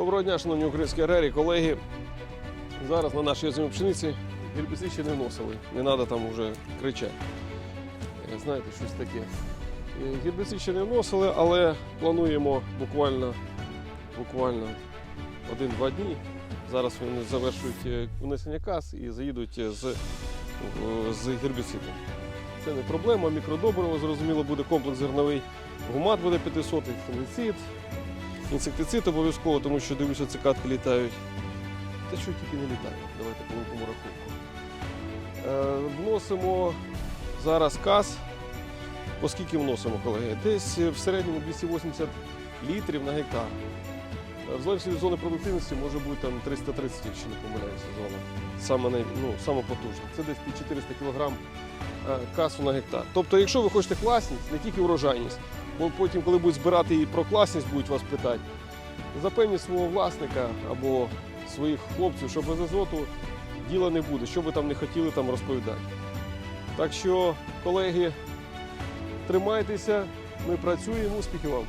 Доброго дня, шановні українські аграрії, колеги. Зараз на нашій озимій пшениці гербіцид ще не вносили. Не треба там вже кричати. Е, Знаєте, щось таке. Е, Гербіцид ще не вносили, але плануємо буквально, буквально один-два дні. Зараз вони завершують е, внесення каз і заїдуть з, з гербіцидом. Це не проблема, мікродобриво, зрозуміло, буде комплекс зерновий. Гумат буде 500, фунгіцид, інсектицид обов'язково, тому що дивлюся, цикадки літають. Та що тільки не літає, давайте по великому рахунку. Е, вносимо зараз каз. Оскільки вносимо, колеги? Десь в середньому 280 літрів на гектар. Е, В залежності від зони продуктивності може бути там 330, якщо не помиляюся, зона. Саме, ну, потужна. Це десь під 400 кг касу на гектар. Тобто, якщо ви хочете класність, не тільки урожайність, бо потім, коли будуть збирати і про класність, будуть вас питати, запевніть свого власника або своїх хлопців, що без азоту діла не буде, що ви там не хотіли там розповідати. Так що, колеги, тримайтеся, ми працюємо, успіхів вам!